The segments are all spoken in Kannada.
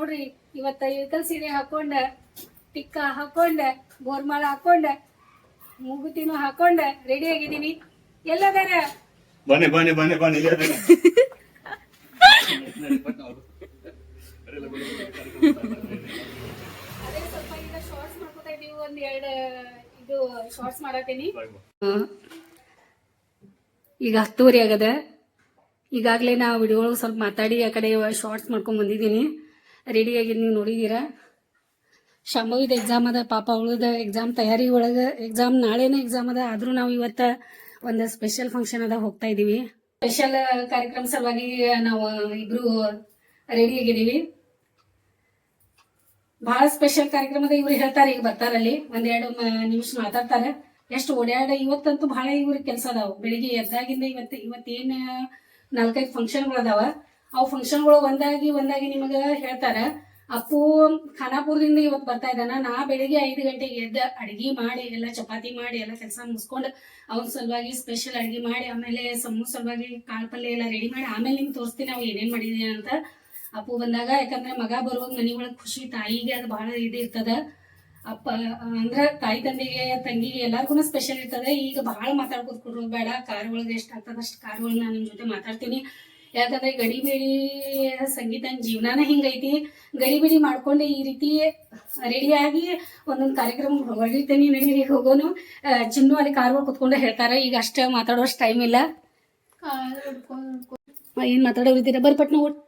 ನೋಡ್ರಿ ಇವತ್ತ ಇಳಕಲ್ ಸೀರೆ ಹಾಕೊಂಡ ಟಿಕ್ಕ ಹಾಕೊಂಡ ಬೋರ್ಮಾಳ ಹಾಕೊಂಡ ಮೂಗುತಿನೂ ಹಾಕೊಂಡ ರೆಡಿ ಆಗಿದ್ದೀನಿ. ಎಲ್ಲದಾರ? ಬನ್ನಿ ಬನ್ನಿ ಬನ್ನಿ ಬನ್ನಿ. ಸ್ವಲ್ಪ ಈಗ ಶಾರ್ಟ್ಸ್ ಮಾಡ್ಕೊತಾ ಇದೀವಿ ಒಂದ್ ಎರಡು ಇದು ಶಾರ್ಟ್ಸ್ ಮಾಡತ್ತೀನಿ ಈಗ ಹತ್ತುವರೆ ಆಗದ. ಈಗಾಗ್ಲೇ ನಾ ವಿಡಿಯೋ ಸ್ವಲ್ಪ ಮಾತಾಡಿ ಆ ಕಡೆ ಶಾರ್ಟ್ಸ್ ಮಾಡ್ಕೊಂಡ್ ಬಂದಿದ್ದೀನಿ. ರೆಡಿ ಆಗಿ ನೀವು ನೋಡಿದ್ದೀರಾ ಶಂಭವಿದ ಎಕ್ಸಾಮ್ ಅದ, ಪಾಪ ಉಳಿದ ಎಕ್ಸಾಮ್ ತಯಾರಿ ಒಳಗೆ ಎಕ್ಸಾಮ್ ನಾಳೆನೇ ಎಕ್ಸಾಮ್ ಅದ, ಆದರೂ ನಾವು ಇವತ್ತ ಒಂದು ಸ್ಪೆಷಲ್ ಫಂಕ್ಷನ್ ಅದ ಹೋಗ್ತಾ ಇದೀವಿ. ಸ್ಪೆಷಲ್ ಕಾರ್ಯಕ್ರಮ ಸಲುವಾಗಿ ನಾವು ಇಬ್ರು ರೆಡಿ ಆಗಿದ್ದೀವಿ. ಬಹಳ ಸ್ಪೆಷಲ್ ಕಾರ್ಯಕ್ರಮದ ಇವ್ರು ಹೇಳ್ತಾರೆ, ಈಗ ಬರ್ತಾರಲ್ಲಿ ಒಂದೆರಡು ನಿಮಿಷ ಮಾತಾಡ್ತಾರೆ. ಎಷ್ಟು ಓಡಾಡ ಇವತ್ತಂತೂ ಬಹಳ ಇವ್ರಿಗೆ ಕೆಲಸ ಅದಾವ. ಬೆಳಿಗ್ಗೆ ಎದ್ದಾಗಿಂದ ಇವತ್ತು, ಇವತ್ತೇನು ನಾಲ್ಕೈದು ಫಂಕ್ಷನ್ಗಳು ಅದಾವ. ಅವು ಫಂಕ್ಷನ್ಗಳು ಒಂದಾಗಿ ಒಂದಾಗಿ ನಿಮಗೆ ಹೇಳ್ತಾರ. ಅಪ್ಪು ಖಾನಾಪುರದಿಂದ ಇವತ್ತು ಬರ್ತಾ ಇದ್ದಾನ. ನಾ ಬೆಳಿಗ್ಗೆ ಐದು ಗಂಟೆಗೆ ಎದ್ದ ಅಡಿಗೆ ಮಾಡಿ, ಎಲ್ಲ ಚಪಾತಿ ಮಾಡಿ, ಎಲ್ಲ ಕೆಲಸ ಮುಗಿಸ್ಕೊಂಡು ಅವ್ನ ಸಲುವಾಗಿ ಸ್ಪೆಷಲ್ ಅಡಿಗೆ ಮಾಡಿ, ಆಮೇಲೆ ಸಮೂಹ ಸಲುವಾಗಿ ಕಾಳು ಪಲ್ಯ ಎಲ್ಲ ರೆಡಿ ಮಾಡಿ, ಆಮೇಲೆ ನಿಮ್ಗೆ ತೋರಿಸ್ತೀನಿ ನಾವು ಏನೇನು ಮಾಡಿದೀನಿ ಅಂತ. ಅಪ್ಪು ಬಂದಾಗ, ಯಾಕಂದ್ರೆ ಮಗ ಬರುವಾಗ ಮನೆ ಒಳಗೆ ಖುಷಿ, ತಾಯಿಗೆ ಅದು ಬಹಳ ಇದು ಇರ್ತದ. ಅಪ್ಪ, ಅಂದ್ರೆ ತಾಯಿ ತಂದೆಗೆ, ತಂಗಿಗೆ ಎಲ್ಲಾರ್ಗು ಸ್ಪೆಷಲ್ ಇರ್ತದೆ. ಈಗ ಬಹಳ ಮಾತಾಡ್ಕೊತ ಕೊಡೋದು ಬೇಡ. ಕಾರ್ ಒಳಗೆ ಎಷ್ಟು ಆಗ್ತದ ಅಷ್ಟು ಕಾರ್ ಒಳಗೆ ನಾನು ನಿಮ್ಮ ಜೊತೆ ಮಾತಾಡ್ತೀನಿ. ಯಾಕಂದ್ರೆ ಗಡಿಬೇಡಿ ಸಂಗೀತ ಜೀವನಾನ ಹಿಂಗೈತಿ ಗಡಿಬಿಡಿ ಮಾಡ್ಕೊಂಡು ಈ ರೀತಿ ರೆಡಿಯಾಗಿ ಒಂದೊಂದು ಕಾರ್ಯಕ್ರಮ ಹೊಡಿತೇನೆ ನಡೀರಿ ಹೋಗೋನು. ಚಿನ್ನು ಅಲ್ಲಿ ಕಾರ್ ಕುತ್ಕೊಂಡು ಹೇಳ್ತಾರೆ, ಈಗ ಅಷ್ಟ ಮಾತಾಡೋಷ್ಟು ಟೈಮ್ ಇಲ್ಲ. ಏನ್ ಮಾತಾಡೋರಿದ್ದೀರಾ ಬರ್ರಿ ಪಟ್ನ ಓಟ್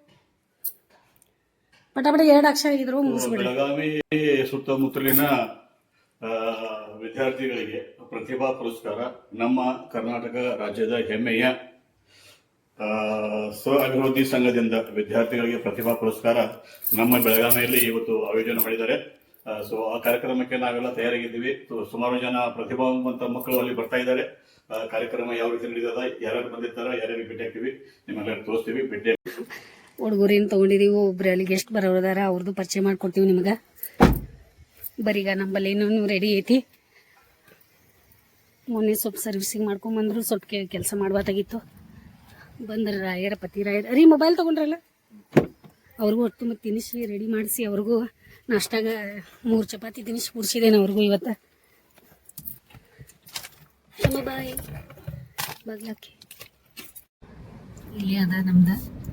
ಪಟ ಪಟ ಎರಡು ಅಕ್ಷರ ಇದ್ರು ಬೆಳಗಾವಿ ಸುತ್ತಮುತ್ತಲಿನ ವಿದ್ಯಾರ್ಥಿಗಳಿಗೆ ಪ್ರತಿಭಾ ಪುರಸ್ಕಾರ, ನಮ್ಮ ಕರ್ನಾಟಕ ರಾಜ್ಯದ ಹೆಮ್ಮೆಯ ಸ್ವ ಅಭಿವೃದ್ಧಿ ಸಂಘದಿಂದ ವಿದ್ಯಾರ್ಥಿಗಳಿಗೆ ಪ್ರತಿಭಾ ಪುರಸ್ಕಾರ ನಮ್ಮ ಬೆಳಗಾವಿಯಲ್ಲಿ ಇವತ್ತು ಆಯೋಜನೆ ಮಾಡಿದ್ದಾರೆ. ಸೊ ಆ ಕಾರ್ಯಕ್ರಮಕ್ಕೆ ನಾವೆಲ್ಲ ತಯಾರಾಗಿದ್ದೀವಿ. ಸುಮಾರು ಜನ ಪ್ರತಿಭಾವಂತ ಮಕ್ಕಳು ಅಲ್ಲಿ ಬರ್ತಾ ಇದ್ದಾರೆ. ಕಾರ್ಯಕ್ರಮ ಯಾವ ರೀತಿ ನಡೀತದ, ಯಾರ್ಯಾರು ಬಂದಿರ್ತಾರ, ಯಾರ್ಯಾರಿಗೆ ಭೇಟಿ ಆಗ್ತೀವಿ ನಿಮ್ಮೆಲ್ಲರೂ ತೋರಿಸ್ತೀವಿ. ಭೇಟಿ ಹುಡುಗರೇನು ತೊಗೊಂಡಿದೀವಿ, ಒಬ್ರು ಅಲ್ಲಿ ಗೆಸ್ಟ್ ಬರೋದಾರ ಅವ್ರದ್ದು ಪರಿಚಯ ಮಾಡ್ಕೊಡ್ತೀವಿ ನಿಮಗೆ. ಬರೀಗ ನಂಬಲ್ಲಿ ಇನ್ನೂ ರೆಡಿ ಐತಿ. ಮೊನ್ನೆ ಸ್ವಲ್ಪ ಸರ್ವಿಸಿಂಗ್ ಮಾಡ್ಕೊಂಬಂದ್ರು ಸ್ವಲ್ಪ ಕೆಲಸ ಮಾಡ್ಬಾರ್ದಾಗಿತ್ತು. ಬಂದ್ರ ರಾಯರ ಪತಿ ರಾಯರ. ರೀ ಮೊಬೈಲ್ ತೊಗೊಂಡ್ರಲ್ಲ? ಅವ್ರಿಗೂ ಒಟ್ಟು ಮತ್ತು ತಿನಿಸಿ ರೆಡಿ ಮಾಡಿಸಿ, ಅವ್ರಿಗೂ ನಾಷ್ಟಾಗ ಮೂರು ಚಪಾತಿ ತಿನಿಸಿ ಕುಡಿಸಿದ್ದೇನೆ ಅವ್ರಿಗೂ ಇವತ್ತು. ಬಾಯ್ ಬಾಗ್ಲಾಕಿ. ಇಲ್ಲಿ ಅದ ನಮ್ದ.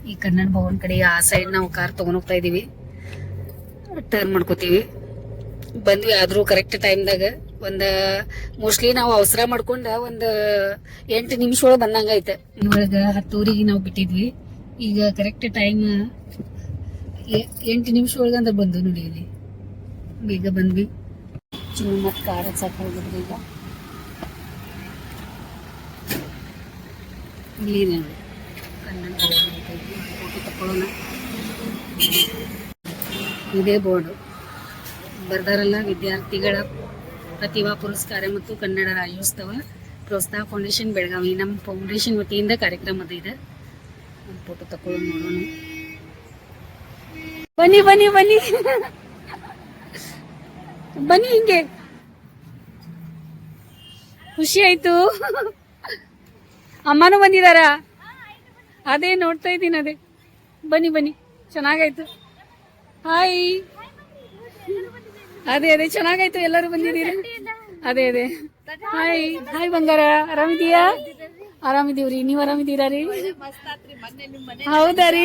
ಈ ಕನ್ನಡ ಭವನ್ ಕಡೆ ಆ ಸೈಡ್ ನಾವು ಕಾರ್ ತಗೊಂಡೋಗ್ತಾ ಇದೀವಿ. ಟರ್ನ್ ಮಾಡ್ಕೋತೀವಿ. ಬಂದ್ವಿ, ಆದ್ರೂ ಕರೆಕ್ಟ್ ಟೈಮ್ದಾಗ ಒಂದ ಮೋಸ್ಟ್ಲಿ ನಾವು ಅವಸರ ಮಾಡ್ಕೊಂಡ ಒಂದ್ ಎಂಟು ನಿಮಿಷ ಒಳಗೆ ಬಂದಂಗ ಐತೆ. ಇವಾಗ ಹತ್ತೂರಿಗೆ ನಾವು ಬಿಟ್ಟಿದ್ವಿ. ಈಗ ಕರೆಕ್ಟ್ ಟೈಮ್ ಎಂಟು ನಿಮಿಷ ಒಳಗೆ ಅಂದ್ರೆ ಬಂದು ನೋಡಿ ಇಲ್ಲಿ. ಬೇಗ ಬಂದ್ವಿ. ಚುಮ್ಮ ಮತ್ತೆ ಕಾರ್ ಹಚ್ಚಾಕ ಹೋಗಿದ್ವಿ ಈಗ. ಇಲ್ಲಿ ನೋಡಿ ಕನ್ನಡ ಭವನ ಅಂತ ಐತಿ. ಫೋಟೋ ತಕೊಳ್ಳೋಣ. ಇದೇ ಬೋರ್ಡು ಬರ್ದಾರಲ್ಲ ವಿದ್ಯಾರ್ಥಿಗಳ ಪ್ರತಿಭಾ ಪುರಸ್ಕಾರ ಮತ್ತು ಕನ್ನಡ ರಾಜ್ಯೋತ್ಸವ ಪ್ರೋತ್ಸಾಹ ಫೌಂಡೇಶನ್ ಬೆಳಗಾವಿ. ನಮ್ಮ ಫೌಂಡೇಶನ್ ವತಿಯಿಂದ ಕಾರ್ಯಕ್ರಮ ಅದ ಇದೆ. ಒಂದು ಫೋಟೋ ತಕೊಳ್ಳೋಣ ನೋಡೋಣ. ಬನ್ನಿ ಬನ್ನಿ ಬನ್ನಿ. ಬನ್ನಿ ಹಿಂಗೆ. ಖುಷಿ ಆಯ್ತು. ಅಮ್ಮನೂ ಬಂದಿದಾರ? ಅದೇ ನೋಡ್ತಾ ಇದ್ದೀನಿ ಅದೇ. ಬನ್ನಿ ಬನ್ನಿ. ಚೆನ್ನಾಗಾಯ್ತು. ಹಾಯ್ ಅದೇ ಅದೇ, ಚೆನ್ನಾಗಾಯ್ತು. ಎಲ್ಲರೂ ಬಂದಿದ್ದೀರಿ? ಅದೇ ಅದೇ. ಹಾಯ್ ಹಾಯ್ ಬಂಗಾರ. ಆರಾಮಿದೀಯಾ ಆರಾಮಿದೀವ್ರಿ ನೀವ್ ಆರಾಮಿದ್ದೀರಾ ರೀ? ಹೌದಾ ರೀ?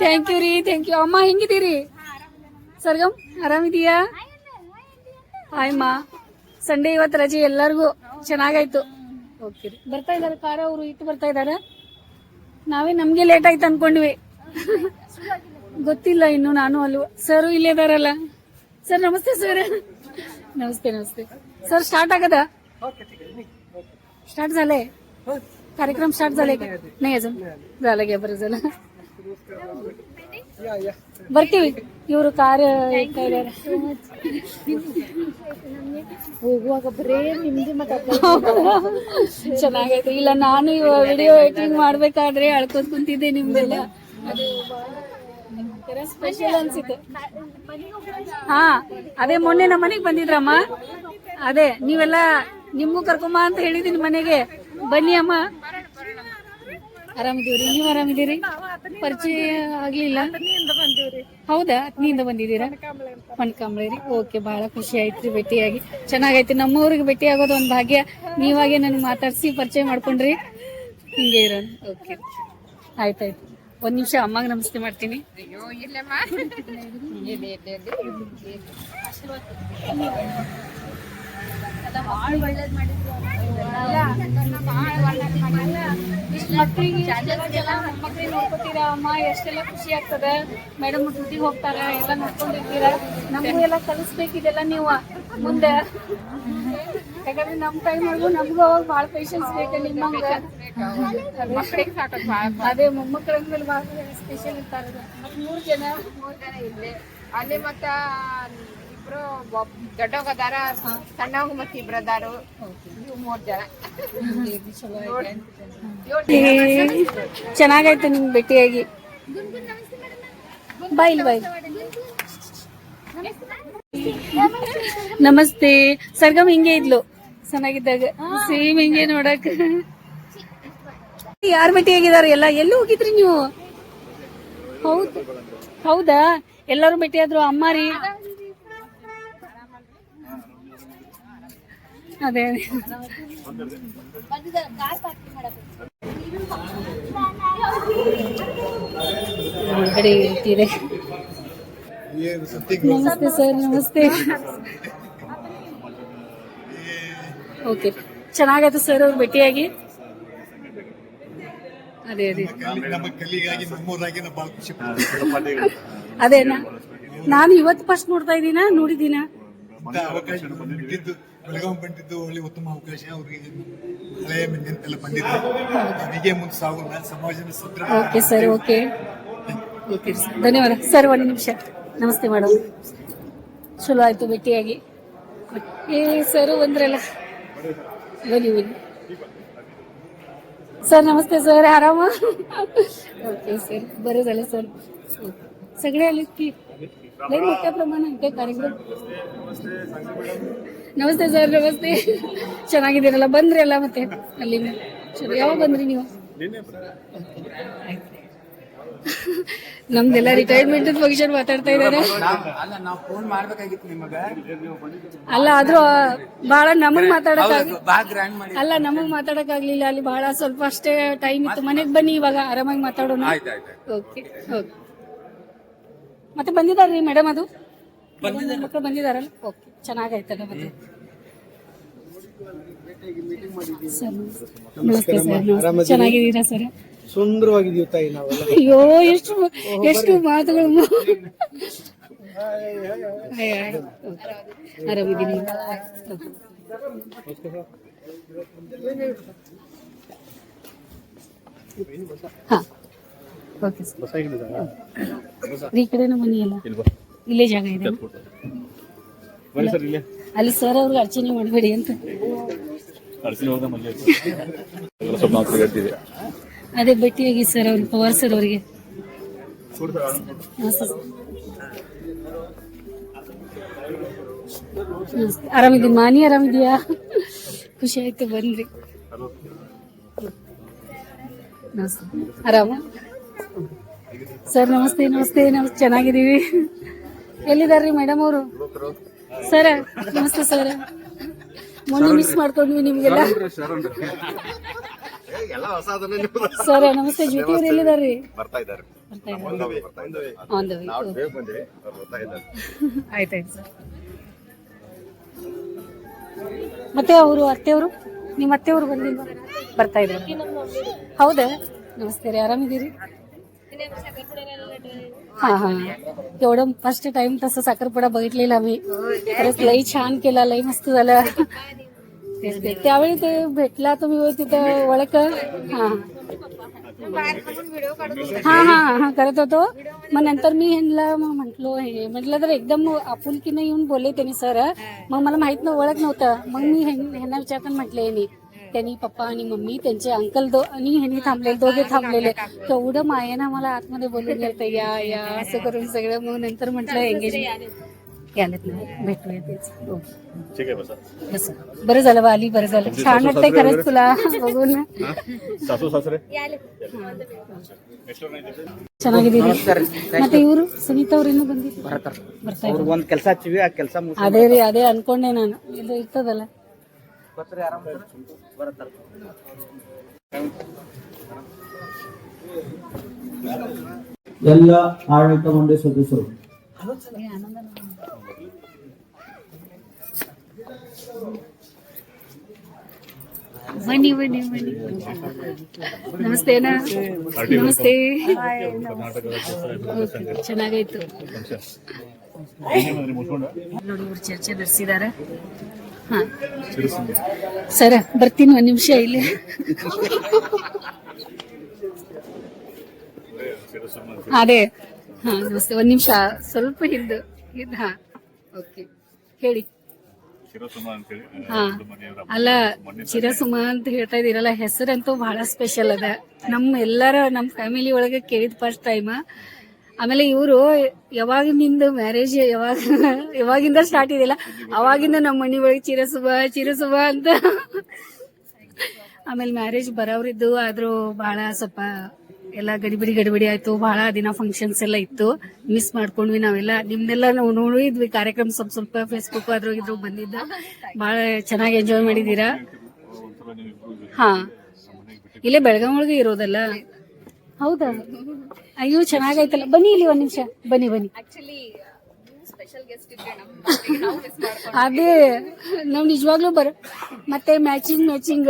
ಥ್ಯಾಂಕ್ ಯು ರೀ ಥ್ಯಾಂಕ್ ಯು ಅಮ್ಮ, ಹೆಂಗಿದ್ದೀರಿ? ಸರ್ಗಮ್ ಆರಾಮಿದೀಯಾ ಹಾಯ್ ಮಾ ಸಂಡೇ ಇವತ್ತು ರಜೆ ಎಲ್ಲರಿಗೂ. ಚೆನ್ನಾಗಾಯ್ತು. ಓಕೆ ರೀ. ಬರ್ತಾ ಇದಾರೆ ಕಾರ ಅವರು ಇಟ್ಟು ಬರ್ತಾ ಇದಾರೆ ನಾವೇ ನಮ್ಗೆ ಲೇಟ್ ಆಯ್ತು ಅನ್ಕೊಂಡ್ವಿ. ಗೊತ್ತಿಲ್ಲ ಇನ್ನು ನಾನು ಅಲ್ವ. ಸರ್ ಇಲ್ಲೇ ಇದಾರಲ್ಲ ಸರ್ ನಮಸ್ತೆ ಸರ್ ನಮಸ್ತೆ नमस्ते सर स्टार्ट ಆಗದ स्टार्ट झालंय कार्यक्रम स्टार्ट झाले का नाही अजून झालं घ्या बरं झालं ಬರ್ತೀವಿ ಇವರು ಕಾರ್ ಇಡ್ತಾ ಇದಾರೆ ಹೋಗುವಾಗ ಬರೇ ನಿಮ್ದು ಚೆನ್ನಾಗೈತೆ ಇಲ್ಲ ನಾನು ವಿಡಿಯೋ ಎಡಿಟಿಂಗ್ ಮಾಡ್ಬೇಕಾದ್ರೆ ಅಳ್ಕೊತ್ ಕುಂತಿದ್ದೆ ನಿಮ್ದೆಲ್ಲ ಅದು ಸ್ಪೆಷಲ್ ಅನ್ಸಿತ್ತು. ಹಾ, ಅದೇ ಮೊನ್ನೆ ನಮ್ಮ ಮನೆಗೆ ಬಂದಿದ್ರಮ್ಮ. ಅದೇ, ನೀವೆಲ್ಲ ನಿಮ್ಗೂ ಕರ್ಕೊಂಬ ಅಂತ ಹೇಳಿದೀನಿ ಮನೆಗೆ. ಬನ್ನಿ ಅಮ್ಮ. ಆರಾಮಿದೀವ್ರಿ ನೀವು ಆರಾಮಿದೀರಿ ಪರಿಚಯ ಆಗ್ಲಿಲ್ಲ. ಹೌದಾ? ಅತ್ನಿಯಿಂದ ಬಂದಿದ್ದೀರಾ? ಕಮಳೆ ರೀ. ಓಕೆ ಬಹಳ ಖುಷಿ ಆಯ್ತ್ರಿ ಭೇಟಿಯಾಗಿ. ಚೆನ್ನಾಗೈತಿ. ನಮ್ಮವ್ರಿಗೆ ಭೇಟಿ ಆಗೋದು ಒಂದು ಭಾಗ್ಯ. ನೀವಾಗೆ ನನಗೆ ಮಾತಾಡ್ಸಿ ಪರಿಚಯ ಮಾಡ್ಕೊಂಡ್ರಿ. ಹಿಂಗೆ ಇರೋಣ. ಓಕೆ. ಆಯ್ತಾಯ್ತು. ಒಂದ್ ನಿಮಿಷ ಅಮ್ಮಗೆ ನಮಸ್ತೆ ಮಾಡ್ತೀನಿ. ಮಕ್ಕಳಿಗೆ ಮಕ್ಕಳಿಗೆ ನೋಡ್ಕೊತೀರಾ ಅಮ್ಮ? ಎಷ್ಟೆಲ್ಲ ಖುಷಿ ಆಗ್ತದ? ಮೇಡಮ್ ಡ್ಯೂಟಿಗೆ ಹೋಗ್ತಾರ, ಎಲ್ಲ ನೋಡ್ಕೊಂಡಿರ್ತೀರ? ನಮಗೆಲ್ಲ ಕಲಿಸ್ಬೇಕಿದೆಲ್ಲ ನೀವು. ಮುಂದೆ. ಯಾಕಂದ್ರೆ ನಮ್ ಟೈಮ್ ಒಳಗು ನಮ್ಗೂ ಅವಾಗ ಭಾಳ ಪೇಷನ್ಸ್ ಬೇಕು ನಿಮ್ಮಂಗ. ಮಕ್ಕಳಿಗೆ ಅದೇ ಮೊಮ್ಮಕ್ಕಳ ಮೇಲೆ ಭಾಳ ಸ್ಪೆಷಲ್ ಇರ್ತಾರೆ. ಮತ್ತ್ ಮೂರ್ ಜನ ಮೂರ್ ಜನ ಇಲ್ಲೇ. ಅಲ್ಲಿ ಮತ್ತ ಇಬ್ರು ದೊಡ್ಡವಾಗ ಅದಾರ ಸಣ್ಣವಾಗ ಮತ್ತ ಇಬ್ರು ಅದಾರು ಮೂರು ಜನ. ಚೆನ್ನಾಗೈತೆ ಚೆನ್ನಾಗಾಯ್ತು ನಿಮ್ಗೆ ಭೇಟಿಯಾಗಿ. ಬೈಲ್ ಇಲ್ಲಿ ಬಾಯ್ ನಮಸ್ತೆ. ಸರ್ಗಮ್ ಹಿಂಗೆ ಇದ್ಲು. ಚೆನ್ನಾಗಿದ್ದಾಗ. ಸೇಮ್ ಹಿಂಗೆ ನೋಡಕ್. ಯಾರ್ ಆಗಿದಾರ ಎಲ್ಲ? ಎಲ್ಲೂ ಹೋಗಿದ್ರಿ ನೀವು? ಹೌದು. ಹೌದಾ? ಎಲ್ಲರೂ ಭೇಟಿಯಾದ್ರು ಅಮ್ಮ ರೀ. ಅದೇ ಅದೇ. ನಮಸ್ತೆ ಸರ್ ನಮಸ್ತೆ. ಓಕೆ. ಚೆನ್ನಾಗಾಯ್ತು ಸರ್ ಅವ್ರು ಭೇಟಿಯಾಗಿ? ಅದೇ ಅದೇ. ಅದೇ ನಾನು ಇವತ್ತು ಫಸ್ಟ್ ನೋಡ್ತಾ ಇದ್ದೀನ? ನೋಡಿದ್ದೀನ? ಬೆಳಗಾವಿ ಬಂದಿದ್ದು ಒಳ್ಳೆ ಉತ್ತಮ ಅವಕಾಶ. ಅವ್ರಿಗೆ ಹಳೆಯ ಮಂದಿಂತೆಲ್ಲ ಬಂದಿದ್ದು ಹೀಗೆ ಮುಂದೆ ಸಾಗೋಣ ಸಮಾಜನ ಸದೃಢ. Okay sir okay. Okay sir. ಧನ್ಯವಾದ. ಸರ್ ಒಂದು ನಿಮಿಷ. ನಮಸ್ತೆ ಮೇಡಮ್ ಚಲೋ ಆಯ್ತು ಭೇಟಿಯಾಗಿ ಏ ಸರ್ ಬಂದ್ರಲ್ಲ ಬನ್ನಿ ಬನ್ನಿ ಸರ್ ನಮಸ್ತೆ सर आराम ओके सर बरं झालं सर सगळे आले की लय मोठ्या प्रमाणात काय कार्यक्रम ನಮಸ್ತೆ ಸರ್ ನಮಸ್ತೆ ಚೆನ್ನಾಗಿದ್ದೀರಲ್ಲ ಬಂದ್ರಿ ಅಲ್ಲ ಮತ್ತೆ ಅಲ್ಲಿಂದ ಚಲೋ ಯಾವಾಗ ಬಂದ್ರಿ ನೀವು ನಮ್ದೆಲ್ಲ ರಿಟೈರ್ಮೆಂಟ್ ಫಂಕ್ಷನ್ ಮಾತಾಡ್ತಾ ಇದಾರೆ ಅಲ್ಲ ನಾವು ಫೋನ್ ಮಾಡ್ಬೇಕಾಗಿತ್ತು ನಿಮಗ. ಅಲ್ಲ ಆದ್ರೂ ಬಹಳ ನಮಗ್ ಮಾತಾಡಕ್ ಅಲ್ಲ ನಮಗ್ ಮಾತಾಡಕ್ ಆಗ್ಲಿಲ್ಲ ಅಲ್ಲಿ ಬಹಳ ಸ್ವಲ್ಪ ಅಷ್ಟೇ ಟೈಮ್ ಇತ್ತು. ಮನೆಗ್ ಬನ್ನಿ ಇವಾಗ ಆರಾಮಾಗಿ ಮಾತಾಡೋಣ. ಆಯ್ತು ಆಯ್ತು ಓಕೆ ಓಕೆ. ಮತ್ತೆ ಬಂದಿದಾರ್ರಿ ಮೇಡಮ್ ಅದು? ಮಕ್ಕಳು ಬಂದಿದಾರಲ್ಲ ಓಕೆ ಚೆನ್ನಾಗಾಯ್ತಲ್ಲ ಮತ್ತೆ. ಚೆನ್ನಾಗಿದ್ದೀರಾ ಸರ್? ಸುಂದರವಾಗಿದೀವಿ ತಾಯಿ ನಾವೆಲ್ಲ. ಅಯ್ಯೋ ಎಷ್ಟು ಎಷ್ಟು ಮಾತುಗಳು ಆರಾಮಿದ್ದೀನಿ ಹಾ ಓಕೆ ಸರ್ ಈ ಕಡೆನೂ ಮನಿ ಅಲ್ಲ ಇಲ್ಲೇ ಜಾಗ ಇದೆ. ಬನ್ನಿ ಸರ್ ಇಲ್ಲೇ. ಅಲ್ಲಿ ಸರ್ ಅವ್ರಿಗೆ ಅರ್ಚನೆ ಮಾಡಬೇಡಿ ಅಂತ. ಸ್ವಲ್ಪ ನಾವು ಭೇಟಿ ಅದೇ ಭೇಟಿಯಾಗಿ ಸರ್ ಅವ್ರಿಗೆ ಪವರ್ ಸರ್ ಅವರಿಗೆ. ಆರಾಮಿದ್ದೀನಿ ಮಾನಿ ಆರಾಮಿದ್ಯಾ ಖುಷಿ ಆಯ್ತು ಬಂದ್ರಿ ಆರಾಮ? ಸರ್, ನಮಸ್ತೆ ನಮಸ್ತೆ. ನಮಸ್ತೆ ಚೆನ್ನಾಗಿದ್ದೀವಿ. ಎಲ್ಲಿದಾರ್ರಿ ಮೇಡಮ್ ಅವರು? ಸರ, ನಮಸ್ತೆ ಸರ್. ಮೊನ್ನೆ ಮಿಸ್ ಮಾಡ್ಕೊಂಡ್ವಿ ನಿಮ್ಗೆಲ್ಲ. ಸರಿ ನಮಸ್ತೆ ಜ್ಯೋತಿ ಅವ್ರು ಎಲ್ಲಿದಾರ್ರಿ ಬರ್ತಾ ಇದ್ದಾರೆ. ಸರ್. ಮತ್ತೆ ಅವರು ಅತ್ತೆಯವರು? ನಿಮ್ಮ ಅತ್ತೆಯವರು ಬಂದಿಲ್ವಾ? ಬರ್ತಾ ಇದ್ದಾರೆ. ಹೌದಾ? ನಮಸ್ತೆ ರೀ ಆರಾಮಿದ್ದೀರಿ? हा हा एवढं ಫಸ್ಟ್ ಟೈಮ್ ತಸ साखरपुडा बघितलेला मी खरंच ಲೈ ಚಾನ್ केला ಲೈ मस्त झालं तेच ते. त्यावेळी ते भेटला तुम्ही तिथं ओळख हा. हा हा हा करत होतो. मग नंतर मी ह्यांना म्हटलो म्हंटलो हे म्हटलं तर एकदम आपुलकीने येऊन बोलले त्यांनी सर. मग मला माहीत न ओळख नव्हतं. मग मी ह्यांना विचारताना म्हटले यांनी त्यांनी पप्पा आणि मम्मी त्यांचे अंकल दो आणि ह्यांनी थांबलेले दोघे थांबलेले. तेवढं मायेनं मला आतमध्ये बोलून गेलं या या असं करून सगळं. मग नंतर म्हटलं एंगेजमेंट यालेत ना भेटूया तेच हो. ठीक आहे बसा बस बरं झालं बा आली बरं झालं तुमचे छान सासू वाटतंय सासरे खरंच तुला बघून ಸಾಸು ಸಾಸರೆ ಚೆನ್ನಾಗಿದ್ದೀರಿ ಮತ್ತೆ ಇವರು ಸುನೀತಾ ಅವ್ರು ಇನ್ನೂ ಬಂದಿದ್ರು ಬರ್ತಾರ ಬರ್ತಾ ಅವ್ರು ಇದ್ರು ಒಂದ್ ಕೆಲಸ ಹಚ್ಚಿವಿ ಆ ಕೆಲಸ ಅದೇ ರೀ ಅದೇ ಅನ್ಕೊಂಡೆ ನಾನು ಇದು ಇರ್ತದಲ್ಲ ಬರ್ತಾರ ಎಲ್ಲ ಆಡಳಿತ ಮಂಡಳಿ ಸದಸ್ಯರು ಬನ್ನಿ ಬನ್ನಿ ಬನ್ನಿ. ನಮಸ್ತೆ ನಮಸ್ತೆ. ಚೆನ್ನಾಗಾಯ್ತು. ನೋಡಿ, ಇವ್ರು ಚರ್ಚೆ ನಡೆಸಿದಾರ. ಹಾ. ಸರ, ಬರ್ತೀನಿ ಒಂದ್ ನಿಮಿಷ ಇಲ್ಲಿ. ಅದೇ, ಹಾ, ನಮಸ್ತೆ. ಒಂದ್ ನಿಮಿಷ, ಸ್ವಲ್ಪ ಹಿಂದೆ, ಹಿಂದ ಓಕೆ ಹೇಳಿ. ಅಲ್ಲ ಚಿರಸುಮ ಅಂತ ಹೇಳ್ತಾ ಇದೀರಲ್ಲ ಹೆಸರಂತೂ ಬಹಳ ಸ್ಪೆಷಲ್ ಅದ. ನಮ್ ಎಲ್ಲರ ನಮ್ ಫ್ಯಾಮಿಲಿ ಒಳಗೆ ಕೇಳಿದ ಫಸ್ಟ್ ಟೈಮ್ ಆಮೇಲೆ ಇವರು ಯಾವಾಗ ನಿಂದು ಮ್ಯಾರೇಜ್ ಯಾವಾಗ ಯಾವಾಗಿಂದ ಸ್ಟಾರ್ಟ್ ಇದೆಯಲ್ಲ ಅವಾಗಿಂದ ನಮ್ಮ ಮನೆ ಒಳಗೆ ಚಿರಸುಭ ಚಿರಸುಭ ಅಂತ. ಆಮೇಲೆ ಮ್ಯಾರೇಜ್ ಬರೋರಿದ್ದು ಆದ್ರೂ ಬಹಳ ಸ್ವಲ್ಪ ಎಲ್ಲ ಗಡಿಬಿಡಿ ಗಡಿಬಿಡಿ ಆಯ್ತು. ಬಹಳ ದಿನ ಫಂಕ್ಷನ್ಸ್ ಎಲ್ಲ ಇತ್ತು. ಮಿಸ್ ಮಾಡ್ಕೊಂಡ್ವಿ ನಾವೆಲ್ಲ. ನಿಮ್ನೆಲ್ಲ ನಾವು ನೋಡಿದ್ವಿ ಕಾರ್ಯಕ್ರಮ ಸ್ವಲ್ಪ ಸ್ವಲ್ಪ ಫೇಸ್ಬುಕ್ ಅದ್ರಾಗ ಇದ್ರು ಬಂದಿದ್ದ. ಬಹಳ ಚೆನ್ನಾಗಿ ಎಂಜಾಯ್ ಮಾಡಿದೀರಾ ಹಾ. ಇಲ್ಲೇ ಬೆಳಗಾಂ ಒಳಗೆ ಇರೋದಲ್ಲ? ಹೌದಾ? ಅಯ್ಯೋ ಚೆನ್ನಾಗೈತಲ್ಲ ಬನ್ನಿ ಇಲ್ಲಿ ಒಂದ್ ನಿಮಿಷ. ಬನ್ನಿ ಬನ್ನಿ. ಅದೇ ನಾವ್ ನಿಜವಾಗ್ಲೂ ಬರ ಮತ್ತೆ ಮ್ಯಾಚಿಂಗ್ ಮ್ಯಾಚಿಂಗ್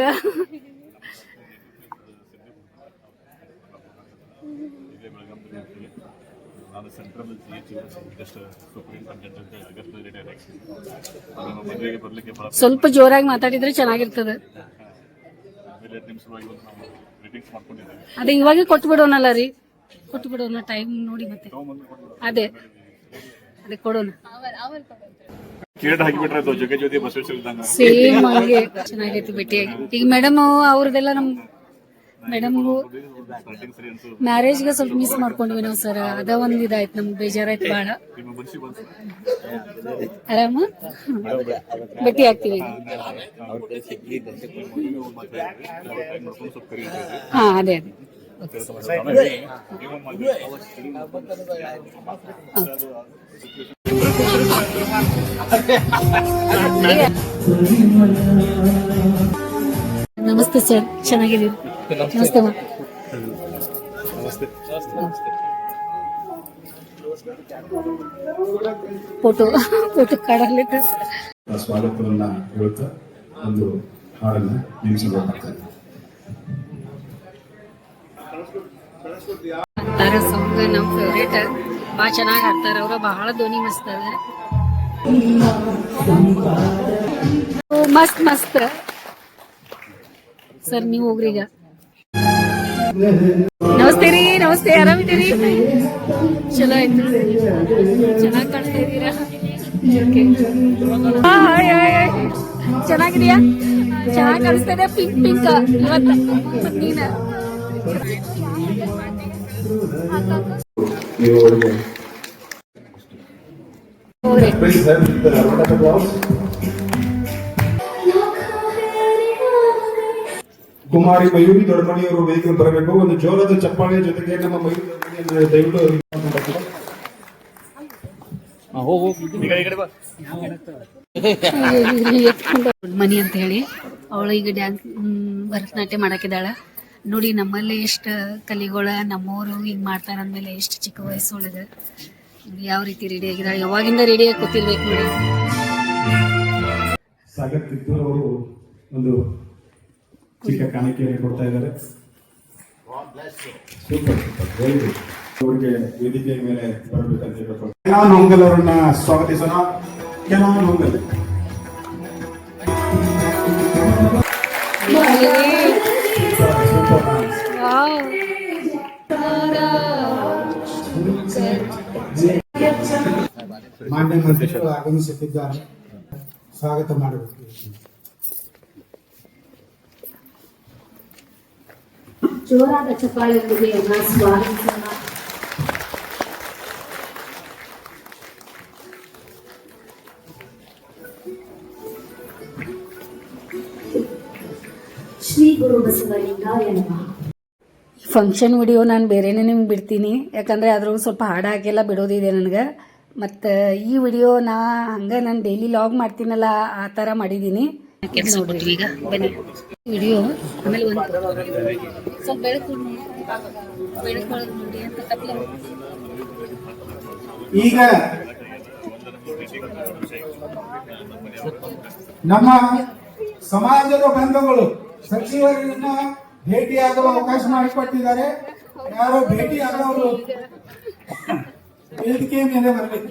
ನಾನು central G H just superintendent ಅಂತ ಆಗಸ್ಟ್ ರಿಟೈರ್ ಮದುವೆಗೆ ಬರಲಿಕ್ಕೆ ಸ್ವಲ್ಪ ಜೋರಾಗಿ ಮಾತಾಡಿದ್ರೆ ಚೆನ್ನಾಗಿರ್ತದೆ. ಅದೇ ಇವಾಗೆ ಕೊಟ್ಟು ಬಿಡೋಣಲ್ಲ ರೀ? ಕೊಟ್ಟು ಬಿಡೋಣ ಟೈಮ್ ನೋಡಿ ಮತ್ತೆ. ಅದೇ. ಅದೇ ಕೊಡೋಣ. ಸೇಮ್ ಹಂಗೆ. ಚೆನ್ನಾಗೈತಿ ಭೇಟಿಯಾಗಿ ಈಗ ಮೇಡಮ್ ಅವ್ರದೆಲ್ಲ ನಮ್ ಮೇಡಮ್ ಸ್ಟಾರ್ಟಿಂಗ್ ಸರಿ ಅನ್ಸು ಮ್ಯಾರೇಜ್ಗೆ ಸ್ವಲ್ಪ ಮಿಸ್ ಮಾಡ್ಕೊಂಡ್ವಿ ನಾವು ಸರ್ ಅದ ಒಂದ್ ಇದಾಯ್ತು ನಮ್ಗೆ ಬೇಜಾರಾಯ್ತು ಬಹಳ ನಿಮ್ಮ ಮನಸ್ಸಿಗೆ ಬಂತು ಆರಾಮ ಭೇಟಿ ಆಗ್ತೀವಿ ಟೈಮ್ ಮಾಡ್ಕೊಂಡು ಸ್ವಲ್ಪ ಕರಿ ಅಂತ ಹೇಳಿ. ಹಾ, ಅದೇ ಅದೇ ನೀವು ಮಾಡಿ. ನಮಸ್ತೆ ಸರ್ ಚೆನ್ನಾಗಿದ್ದೀರಿ? ನಮಸ್ತೆ. ಫೋಟೋ ಫೋಟೋ ಕಾಡಲ್ಲಿ ಸ್ವಾಗತವನ್ನ ಹೇಳ್ತಾ ಒಂದು ಹಾಡನ್ನ ನಿಲ್ಲಿಸಬೇಕಾಗ್ತದೆ ಅಂತಾರ ಸಾಂಗ್ ನಮ್ ಫೇವ್ರೇಟ್ ಬಾ ಚೆನ್ನಾಗಿ ಹಾಡ್ತಾರ ಅವ್ರ ಬಹಳ ಧ್ವನಿ ಮಸ್ತ್ ಅದ. ಓ, ಮಸ್ತ್ ಮಸ್ತ್. ಸರ್ ನೀವು ಹೋಗ್ರಿ ಈಗ. ನಮಸ್ತೆ ರೀ ನಮಸ್ತೆ ಆರಾಮಿದ್ದೀರಿ? ಚಲೋ ಆಯ್ತು. ಚೆನ್ನಾಗಿ ಕಾಣ್ತಾ ಇದ್ದೀರಾ? Okay. ಆ, ಹಾಯ್, ಹಾಯ್, ಹಾಯ್. ಚೆನ್ನಾಗಿದ್ಯಾ? ಚೆನ್ನಾಗಿ ಕಾಣಿಸ್ತಾ ಇದೆ ಪಿಂಕ್ ಪಿಂಕ್ ಇವತ್ತು ನೀನ? ಹೋಗ್ರಿ. ಕುಮಾರಿ ಮಯೂರಿ ದೊಡ್ಡಮಣಿಯವರು ವೇದಿಕೆ ಬರಬೇಕು. ಒಂದು ಜೋಲದ ಚಪ್ಪಾಳೆ ಜೊತೆಗೆ ನಮ್ಮ ಮಯೂರಿ ದೊಡ್ಡಮಣಿಯನ್ನು ದಯವಿಟ್ಟು ಮನಿ ಅಂತ ಹೇಳಿ. ಅವಳು ಈಗ ಡ್ಯಾನ್ಸ್ ಭರತನಾಟ್ಯ ಮಾಡಾಕಿದಾಳ ನೋಡಿ ನಮ್ಮಲ್ಲಿ ಎಷ್ಟು ಕಲಿಗಳ ನಮ್ಮವರು ಹಿಂಗ್ ಮಾಡ್ತಾರ ಅಂದ್ಮೇಲೆ ಎಷ್ಟು ಚಿಕ್ಕ ವಯಸ್ಸು ಒಳಗ ಯಾವ ರೀತಿ ರೆಡಿ ಆಗಿದಾಳೆ ಯಾವಾಗಿಂದ ರೆಡಿ ಆಗಿ ಕೂತಿರ್ಬೇಕು ನೋಡಿ. ಸಾಗರ್ ಕಿತ್ತೂರ್ ಅವರು ಒಂದು ಚಿಕ್ಕ ಕಾಣಿಕೆಯನ್ನು ಕೊಡ್ತಾ ಇದ್ದಾರೆ. ಸೂಪರ್ ಸೂಪರ್ ವೆರಿ ಗುಡ್ ಅವರಿಗೆ ವೇದಿಕೆಯ ಮೇಲೆ ಬರಬೇಕಂತ ಹೊಂಗಲ್ ಅವರನ್ನ ಸ್ವಾಗತಿಸೋಣ. ಕೆನಾನ್ ಹೊಂಗಲ್ ಮಾನ್ಯ ಮಂತ್ರಿಗಳು ಆಗಮಿಸುತ್ತಿದ್ದಾರೆ. ಸ್ವಾಗತ ಮಾಡಬೇಕು ಜೋರಾದ ಚಪ್ಪಾಳೆಯೊಂದಿಗೆ ಸ್ವಾಗತಿಸೋಣ. ಶ್ರೀ ಗುರು ನಮಃ. ಫಂಕ್ಷನ್ ವಿಡಿಯೋ ನಾನು ಬೇರೆನೇ ನಿಮ್ಗೆ ಬಿಡ್ತೀನಿ. ಯಾಕಂದರೆ ಅದ್ರೊಳಗೆ ಸ್ವಲ್ಪ ಹಾಡು ಹಾಗೆಲ್ಲ ಬಿಡೋದಿದೆ ನನಗೆ. ಮತ್ತು ಈ ವಿಡಿಯೋ ನಾ ಹಂಗೆ ನಾನು ಡೈಲಿ ಲಾಗ್ ಮಾಡ್ತೀನಲ್ಲ ಆ ಥರ ಮಾಡಿದ್ದೀನಿ ನೋಡ್ರಿ ಈಗ. ಬನ್ನಿ. ವಿಡಿಯೋ ಆಮೇಲೆ ಒಂದು ಸ್ವಲ್ಪ ಬೆಳಕು ಬೆಳಕು ನೋಡಿ ಅಂತ ತಪ್ಪಲ ಈಗ ನಮ್ಮ ಸಮಾಜದ ಬಂಧುಗಳು ಸಚಿವರನ್ನ ಭೇಟಿಯಾಗುವ ಅವಕಾಶ ಮಾಡಿಕೊಟ್ಟಿದ್ದಾರೆ. ಯಾರೋ ಭೇಟಿಯಾದವರು ವೇದಿಕೆ ಮೇಲೆ ಬರಬೇಕು.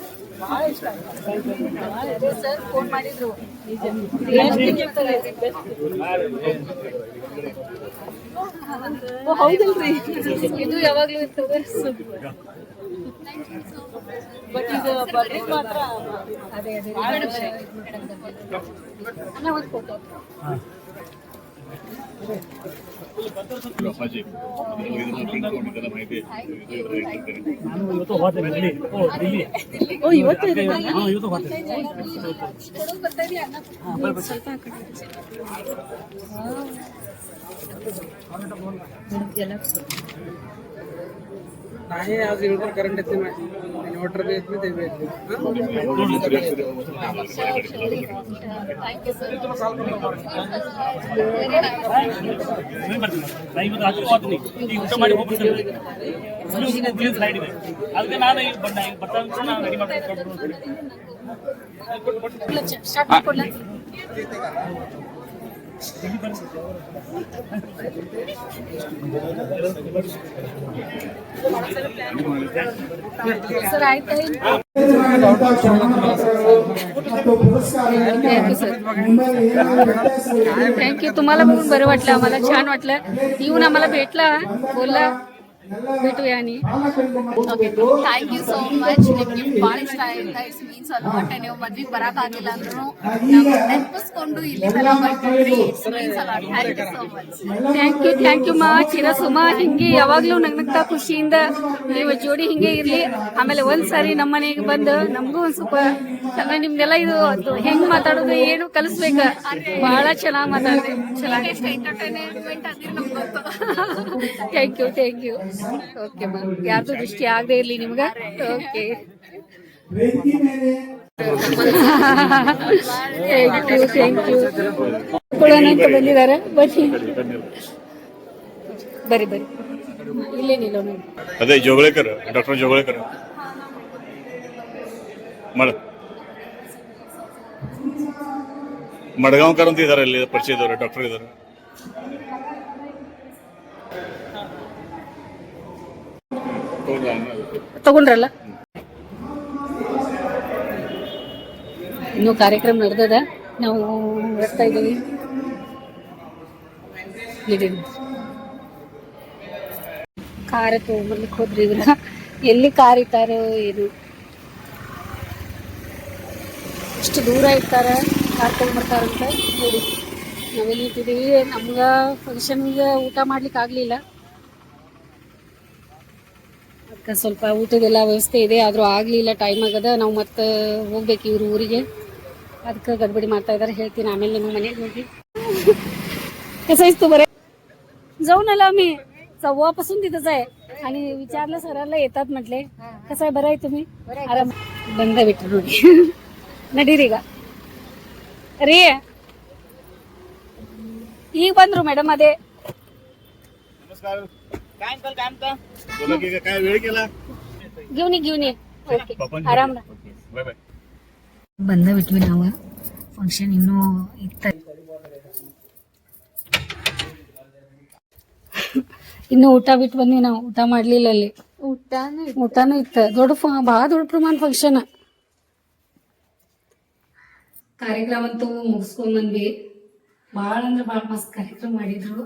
ಹೌದಲ್ರಿ. ಇದು ಯಾವಾಗ್ಲೂ ಇರ್ತದೆ. ಬಟ್ ಇದು ಬರ್ಲಿಕ್ಕೆ ಮಾತ್ರ ಅದೇ ಅದೇ. ಅಣ್ಣ ಒಂದು ಫೋಟೋ ಓ ಇವತ್ತು ನಾನೇ ಯಾವ್ದು ಕರೆಂಟ್ ಎತ್ತಿ ಮಾಡಿ ಇನ್ವರ್ಟರ್ ಬೇಕು ತೆಗಿಬೇಕು ಅದಕ್ಕೆ ನಾನು ಈಗ ಬಂದ ಈಗ ಬರ್ತಾ ನಾನು ರೆಡಿ ಮಾಡ್ಕೊಂಡು ಸ್ಟಾರ್ಟ್ ಮಾಡ್ಕೊಡ್ಲಾ सर थँक्यू तुम्हाला म्हणून बरं वाटलं आम्हाला छान वाटलं. येऊन आम्हाला भेटला बोलला. ಬಿಟ್ಟು ಯಾನಿ. ಥ್ಯಾಂಕ್ ಯು ಸೋ ಮಚ್ ನಿಮ್ಗೆ ಭಾಳ ಇಷ್ಟ ಆಯ್ತಾ ಇಟ್ಸ್ ಮೀನ್ಸ್ ಅಲಾಟ್ ನೀವು ಮದ್ವೆಗೆ ಬರೋಕ್ಕಾಗಿಲ್ಲ ಅಂದ್ರೂ ನೆನಪಿಸ್ಕೊಂಡು ಇಲ್ಲಿ ತನಕ ಬರ್ತೀವಿ. Means a lot thank you so much thank you thank you ಮಾ. ಚಿರ ಸುಮಾ ಹಿಂಗೆ ಯಾವಾಗಲೂ ನಗ್ನಗ್ತಾ ಖುಷಿಯಿಂದ ನೀವು ಜೋಡಿ ಹಿಂಗೆ ಇರಲಿ. ಆಮೇಲೆ ಒಂದ್ ಸಾರಿ ನಮ್ಮ ಮನೆಗೆ ಬಂದು ನಮಗೂ ಒಂದು ಸ್ವಲ್ಪ ನಿಮ್ದೆಲ್ಲ ಇದು ಹೆಂಗ್ ಮಾತಾಡೋದು ಏನು ಕಲಿಸ್ಬೇಕ? ಬಹಳ ಚೆನ್ನಾಗಿ ಮಾತಾಡಿದೆ. ಚೆನ್ನಾಗಿ thank you thank you okay ma'am ಯಾರ್ದು ದೃಷ್ಟಿ ಆಗದೆ ಇರ್ಲಿ ನಿಮ್ಗೆ? Okay thank you thank you ಕೊಡೋಣ ಅಂತ ಬಂದಿದ್ದಾರೆ. ಬನ್ನಿ. ಬರಿ ಬರ್ರಿ ಇಲ್ಲೇ ನಿಲ್ಲ ಅದೇ ಜೋಗಳೇಕರ್ ಡಾಕ್ಟರ್ ಜೋಗಳೇಕರ್ ಮಡ. ಮಡಗಾಂವ್ಕರ್ ಅಂತ ಇದಾರೆ ಇಲ್ಲಿ ಇದಾರೆ ಡಾಕ್ಟರ್ ಇದ್ದಾರೆ. ತಗೊಂಡ್ರಲ್ಲ? ಇನ್ನು ಕಾರ್ಯಕ್ರಮ ನಡೆದದ? ನಾವು ಬರ್ತಾ ಇದ್ದೀವಿ. ಕಾರ ತಗೊಂಡ್ಬರ್ಲಿಕ್ಕೆ ಹೋದ್ರಿ ಇವ್ರ. ಎಲ್ಲಿ ಕಾರ್ ಇಟ್ಟಾರೋ ಏನು? ಇಷ್ಟು ದೂರ ಇರ್ತಾರ? ಕಾರ್ ತಗೊಂಡ್ಬರ್ತಾರಂತ ನೋಡಿ. ನಾವೆಲ್ಲಿ ಇಟ್ಟಿದ್ದೀವಿ ನಮ್ಗೆ ಫಂಕ್ಷನ್ಗೆ ಊಟ ಮಾಡ್ಲಿಕ್ಕೆ ಆಗಲಿಲ್ಲ. ಸ್ವಲ್ಪ ಊಟದೆಲ್ಲ ವ್ಯವಸ್ಥೆ ಇದೆ ಆದರೂ ಆಗಲಿಲ್ಲ ಟೈಮ್ ಆಗದ ನಾವು ಮತ್ತೆ ಹೋಗ್ಬೇಕು ಇವ್ರ ಊರಿಗೆ ಅದಕ್ಕೆ ಗಡ್ಬಡಿ ಮಾಡ್ತಾ ಇದ್ದಾರೆ ಹೇಳ್ತೀನಿ ಆಮೇಲೆ ನಿಮ್ಮ ಮನೆಗೆ ಹೋಗಿ ಕಸಾಯಿಸ್ತು ಬರ बरे जाऊन आला आम्ही सव्वापासून तिथंच ವಿಚಾರಲ आणि विचारलं सरांना येतात म्हटले कसं आहे बरं आहे तुम्ही ನೋಡಿ ನಡೀರಿ ಈಗ ರೀ ಈಗ ಬಂದ್ರು ಮೇಡಮ್ ಅದೇ ನಮಸ್ಕಾರ नमस्कार बोला की काय वेळ केला घेऊन ये घेऊन ये ओके पापन आराम बाय बाय ಬಂದ ಬಿಟ್ವಿ ನಾವು ಫಂಕ್ಷನ್ ಇನ್ನೂ ಇತ್ತ ಇನ್ನು ಊಟ ಬಿಟ್ಟು ಬಂದ್ವಿ ನಾವು ಊಟ ಮಾಡ್ಲಿಲ್ಲ ಅಲ್ಲಿ ಊಟನೂ ಊಟನೂ ಇತ್ತ ದೊಡ್ಡ ಫ- ಭಾಳ ದೊಡ್ಡ ಪ್ರಮಾಣ ಫಂಕ್ಷನ್ ಕಾರ್ಯಕ್ರಮ ಅಂತೂ ಮುಗಿಸ್ಕೊಂಡ್ ಬಂದ್ವಿ ಭಾಳ ಅಂದ್ರೆ ಭಾಳ ಮಸ್ತ್ ಕಾರ್ಯಕ್ರಮ ಮಾಡಿದ್ರು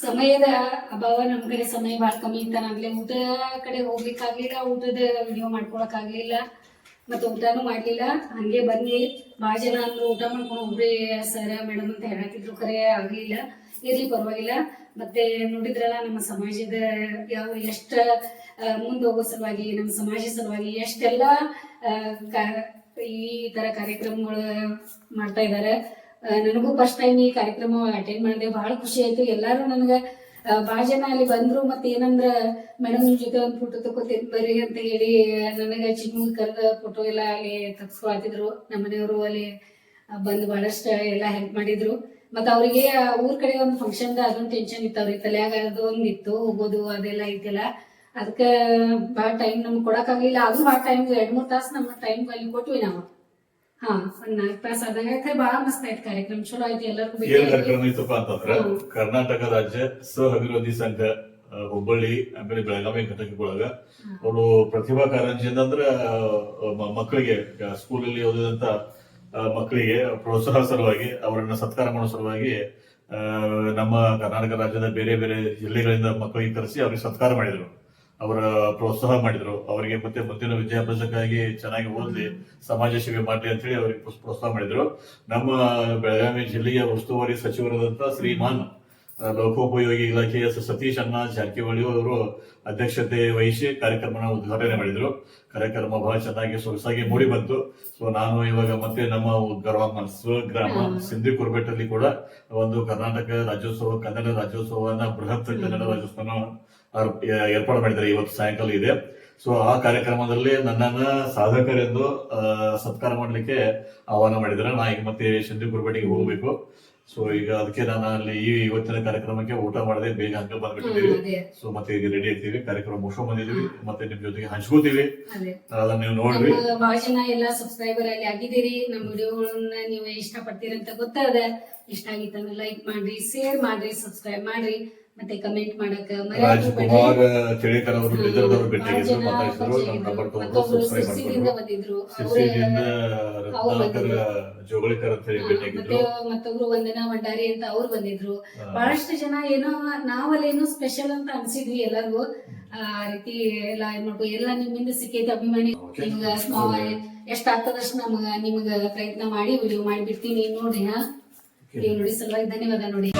ಸಮಯದ ಅಭಾವ ನಮ್ ಕಡೆ ಸಮಯ ಭಾಳ ಕಮ್ಮಿ ಇತ್ತ ನಾಗ್ಲೇ ಊಟ ಕಡೆ ಹೋಗ್ಲಿಕ್ಕೆ ಆಗ್ಲಿಲ್ಲ ಊಟದ ವಿಡಿಯೋ ಮಾಡ್ಕೊಳಕ್ ಆಗ್ಲಿಲ್ಲ ಮತ್ತೆ ಊಟನೂ ಮಾಡ್ಲಿಲ್ಲ. ಹಂಗೆ ಬನ್ನಿ ಭಾಳ ಜನ ಅಂದ್ರು, ಊಟ ಮಾಡ್ಕೊಂಡು ಹೋಗ್ರಿ ಸರ ಮೇಡಮ್ ಅಂತ ಹೇಳತ್ತಿದ್ರು ಖರೆ ಆಗ್ಲಿಲ್ಲ. ಇರ್ಲಿ ಪರವಾಗಿಲ್ಲ. ಮತ್ತೆ ನೋಡಿದ್ರಲ್ಲ, ನಮ್ಮ ಸಮಾಜದ ಯಾವ, ಎಷ್ಟ ಮುಂದೆ ಹೋಗೋ ಸಲುವಾಗಿ, ನಮ್ಮ ಸಮಾಜ ಸಲುವಾಗಿ ಎಷ್ಟೆಲ್ಲ ಈ ತರ ಕಾರ್ಯಕ್ರಮಗಳು ಮಾಡ್ತಾ ಇದ್ದಾರೆ ನನಗೂ ಫಸ್ಟ್ ಟೈಮ್ ಈ ಕಾರ್ಯಕ್ರಮ ಅಟೆಂಡ್ ಮಾಡಿದೆ. ಬಹಳ ಖುಷಿ ಆಯ್ತು. ಎಲ್ಲಾರು ನನಗೆ ಬಹಳ ಜನ ಅಲ್ಲಿ ಬಂದ್ರು. ಮತ್ತೆ ಏನಂದ್ರ ಮೇಡಮ್ ನಿಮ್ ಜೊತೆ ಒಂದು ಫೋಟೋ ತಗೋತೀನಿ ಬರ್ರಿ ಅಂತ ಹೇಳಿ, ನನಗ ಚಿಕ್ಕ ಕರೆದ ಫೋಟೋ ಎಲ್ಲ ಅಲ್ಲಿ ತಗ್ಸ್ಕೊಳತಿದ್ರು ನಮ್ಮ ಮನೆಯವರು ಅಲ್ಲಿ ಬಂದು ಬಹಳಷ್ಟು ಎಲ್ಲ ಹೆಲ್ಪ್ ಮಾಡಿದ್ರು. ಮತ್ತ ಅವ್ರಿಗೆ ಊರ್ ಕಡೆ ಒಂದು ಫಂಕ್ಷನ್ ಅದೊಂದು ಟೆನ್ಷನ್ ಇತ್ತು. ಅವ್ರಿಗೆ ತಲೆಯಾಗ ಅದೊಂದು ಇತ್ತು. ಹೋಗೋದು ಅದೆಲ್ಲ ಐತಿಲ್ಲ. ಅದಕ್ಕೆ, ಬಹಳ ಟೈಮ್ ನಮ್ಗೆ ಕೊಡಕ್ಕಾಗ್ಲಿಲ್ಲ ಅದು ಬಹಳ ಟೈಮ್ ಎರಡ್ ಮೂರ್ ತಾಸು ನಮ್ಮ ಟೈಮ್ ಅಲ್ಲಿ ಕೊಟ್ವಿ ನಾವು. ಹಾ ಒಂದ್ ನಾಲ್ಕು ತಾಸು ಆದಾಗ ಭಾಳ ಮಸ್ತ್ ಆಯ್ತು ಕಾರ್ಯಕ್ರಮ ಚಲೋ ಆಯ್ತು ಎಲ್ಲರಿಗೂ ಏನ್ ಭೇಟಿ ಕಾರ್ಯಕ್ರಮ ಇತ್ತಪ್ಪ ಅಂತಂದ್ರ ಕರ್ನಾಟಕ ರಾಜ್ಯ ಸಹವಿರೋಧಿ ಸಂಘ ಆ, ಹುಬ್ಬಳ್ಳಿ ಆಮೇಲೆ ಬೆಳಗಾವಿ ಘಟಕಗಳಾಗ ಅವರು ಪ್ರತಿಭಾ ಕಾರಂಜಿ ಅಂತಂದ್ರ ಮಕ್ಕಳಿಗೆ ಸ್ಕೂಲ್ ಅಲ್ಲಿ ಸ್ಕೂಲಲ್ಲಿ ಓದಿದಂತ ಆ, ಮಕ್ಕಳಿಗೆ ಪ್ರೋತ್ಸಾಹ ಸಲುವಾಗಿ ಅವರನ್ನ ಸತ್ಕಾರ ಮಾಡೋ ಸಲುವಾಗಿ ಆ, ನಮ್ಮ ಕರ್ನಾಟಕ ರಾಜ್ಯದ ಬೇರೆ ಬೇರೆ ಜಿಲ್ಲೆಗಳಿಂದ ಮಕ್ಕಳಿಗೆ ಕರೆಸಿ ಅವ್ರಿಗೆ ಸತ್ಕಾರ ಮಾಡಿದ್ರು. ಅವರ ಪ್ರೋತ್ಸಾಹ ಮಾಡಿದ್ರು. ಅವರಿಗೆ ಮತ್ತೆ ಮುಂದಿನ ವಿದ್ಯಾಭ್ಯಾಸಕ್ಕಾಗಿ ಚೆನ್ನಾಗಿ ಓದಲಿ ಸಮಾಜ ಸೇವೆ ಮಾಡಲಿ ಅಂತ ಹೇಳಿ ಅವರಿಗೆ ಪ್ರೋತ್ಸ- ಪ್ರೋತ್ಸಾಹ ಮಾಡಿದ್ರು. ನಮ್ಮ ಬೆಳಗಾವಿ ಜಿಲ್ಲೆಯ ಉಸ್ತುವಾರಿ ಸಚಿವರಾದಂತಹ ಶ್ರೀಮಾನ್ ಲೋಕೋಪಯೋಗಿ ಇಲಾಖೆಯ ಸತೀಶ್ ಅಣ್ಣ ಜಾರಕಿಹೊಳಿ ಅವರು ಅಧ್ಯಕ್ಷತೆ ವಹಿಸಿ ಕಾರ್ಯಕ್ರಮನ ಉದ್ಘಾಟನೆ ಮಾಡಿದ್ರು. ಕಾರ್ಯಕ್ರಮ ಬಹಳ ಚೆನ್ನಾಗಿ ಸೊಗಸಾಗಿ ಮೂಡಿ ಬಂತು. ಸೊ ನಾನು ಇವಾಗ ಮತ್ತೆ ನಮ್ಮ ಗ್ರಾಮ ಸ್ವಗ್ರಾಮ ಸಿಂಧಿ ಕುರ್ಬೆಟ್ಟಲ್ಲಿ ಕೂಡ ಒಂದು ಕರ್ನಾಟಕ ರಾಜ್ಯೋತ್ಸವ ಕನ್ನಡ ರಾಜ್ಯೋತ್ಸವನ ಬೃಹತ್ ಕನ್ನಡ ರಾಜ್ಯೋತ್ಸವ ಏರ್ಪಾಡು ಮಾಡಿದ್ದಾರೆ. ಇವತ್ತು ಸಾಯಂಕಾಲ ಇದೆ. ಸೊ ಆ ಕಾರ್ಯಕ್ರಮದಲ್ಲಿ ನನ್ನನ್ನ ಸಾಧಕರೆಂದು ಸತ್ಕಾರ ಮಾಡಲಿಕ್ಕೆ ಆಹ್ವಾನ ಮಾಡಿದ್ದಾರೆ. ನಾ ಈಗ ಮತ್ತೆ ಸಿಂಧಿ ಕುರ್ಬೆಟ್ಟಿಗೆ ಹೋಗ್ಬೇಕು. ಸೊ ಈಗ ಅದಕ್ಕೆ ನಾನು ಅಲ್ಲಿ ಈ ಇವತ್ತಿನ ಕಾರ್ಯಕ್ರಮಕ್ಕೆ ಊಟ ಮಾಡದೆ ಬೇಗ ಹಂಗ ಬಂದ್ಬಿಟ್ಟಿದ್ದೀವಿ. ಸೊ ಮತ್ತೆ ಈಗ ರೆಡಿ ಆಗ್ತೀವಿ. ಕಾರ್ಯಕ್ರಮ ಮುಗಿಸ್ಕೊಂಡ್ ಬಂದಿದೀವಿ ಮತ್ತೆ ನಿಮ್ ಜೊತೆಗೆ ಹಂಚ್ಕೋತೀವಿ. ಅದೇ. ಅದನ್ನ ನೀವು ನೋಡ್ರಿ. ಬಹಳ ಜನ ಎಲ್ಲ ಸಬ್ಸ್ಕ್ರೈಬರ್ ಅಲ್ಲಿ ಆಗಿದ್ದೀರಿ. ನಮ್ಮ ವಿಡಿಯೋಗಳನ್ನ ನೀವು ಇಷ್ಟ ಪಡ್ತೀರಿ ಅಂತ ಗೊತ್ತಾದ. ಇಷ್ಟ ಆಗಿತ್ತಂದ್ರೆ ಲೈಕ್ ಮಾಡ್ರಿ ಶೇರ್ ಮಾಡ್ರಿ ಸಬ್ಸ್ಕ್ರೈಬ್ ಮಾಡ್ರಿ. ಮತ್ತೆ ಕಮೆಂಟ್ ಮಾಡಕ ರಾಜ್ಕುಮಾರ್ ಚಳಿಕರ್ ಅವರು ಬಿದರ್ದವ್ರು ಭೇಟಿಯಾಗಿದ್ರು ಮಾತಾಡಿದ್ರು ನಮ್ಮ ನಂಬರ್ ತಗೊಂಡು ಸಬ್ಸ್ಕ್ರೈಬ್ ಶಿರ್ಸಿದಿಂದ ಅವ್ರು ರತ್ನಾಕರ್ ಜೋಗಳಿಕರ್ ಅಂತ ಹೇಳಿ ಮತ್ತೆ ಭೇಟಿಯಾಗಿದ್ರು ಮತ್ತೊಬ್ರು ವಂದನಾ ಭಂಡಾರಿ ಅಂತ ಅವ್ರು ಬಂದಿದ್ರು. ಬಹಳಷ್ಟು ಜನ ಏನೋ ನಾವಲ್ಲೇನೋ ಸ್ಪೆಷಲ್ ಅಂತ ಅನ್ಸಿದ್ವಿ ಎಲ್ಲರಿಗೂ. ಆ ರೀತಿ ಎಲ್ಲ ಏನ್ ಮಾಡ್ಕೊ ಎಲ್ಲ ನಿಮ್ಮಿಂದ ಸಿಕ್ಕೈತೆ ಅಭಿಮಾನಿ. ನಿಮ್ಗ ನಿಮ್ಗ ಎಷ್ಟಾಗ್ತದಷ್ಟು ನಮಗ ನಿಮ್ಗ ಪ್ರಯತ್ನ ಮಾಡಿ ವಿಡಿಯೋ ಮಾಡಿಬಿಡ್ತೀನಿ ನೋಡ್ರಿ ಹಾ? ನೀವು ನೋಡಿ ಸಲುವಾಗಿ ಧನ್ಯವಾದ ನೋಡಿ.